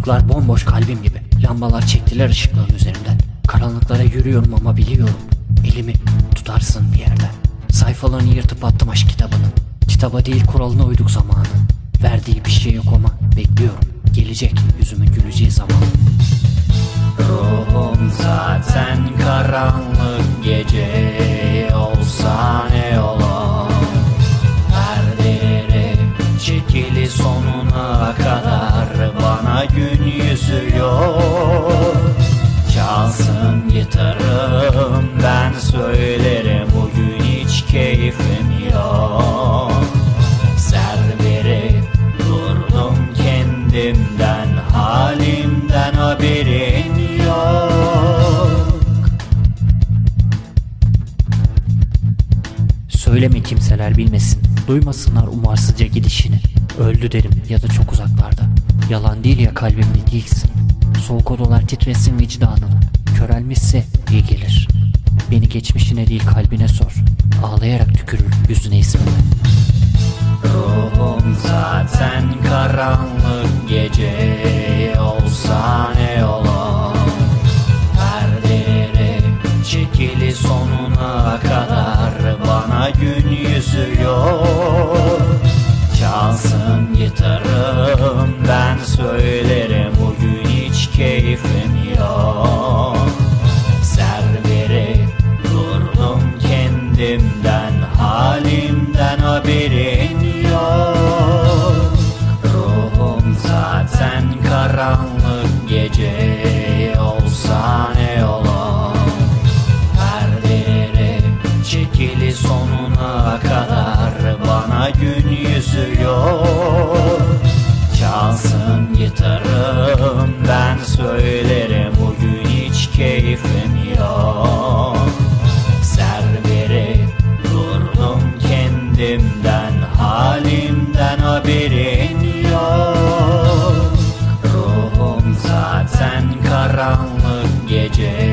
Sokaklar bomboş kalbim gibi. Lambalar çektiler ışıkların üzerinden. Karanlıklara yürüyorum ama biliyorum. Elimi tutarsın bir yerden. Sayfalarını yırtıp attım aşk kitabının. Kitaba değil kuralına uyduk zamanın. Verdiği bir şey yok ama bekliyorum. Gelecek yüzümün güleceği zaman. Ruhum zaten karanlık gün yüzüyor Çalsın gitarım ben söylerim bugün hiç keyfim yok. Serverip durdum kendimden halimden haberim yok. Söyleme kimseler bilmesin. Duymasınlar umarsızca gidişini. Öldü derim ya da çok uzaklarda Yalan değil ya kalbimde değilsin. Soğuk odalar titresin vicdanını Körelmişse iyi gelir. Beni geçmişine değil kalbine sor. Ağlayarak tükürür yüzüne ismini. Ruhum zaten karanlık gece olsa ne olur? Perdeleri çekili sonuna kadar bana gün yüzüyor. Çalsın gitarım ben söylerim hiç keyfim yok Serverip durdum kendimden halimden haberin yok. Ruhum zaten karanlık gece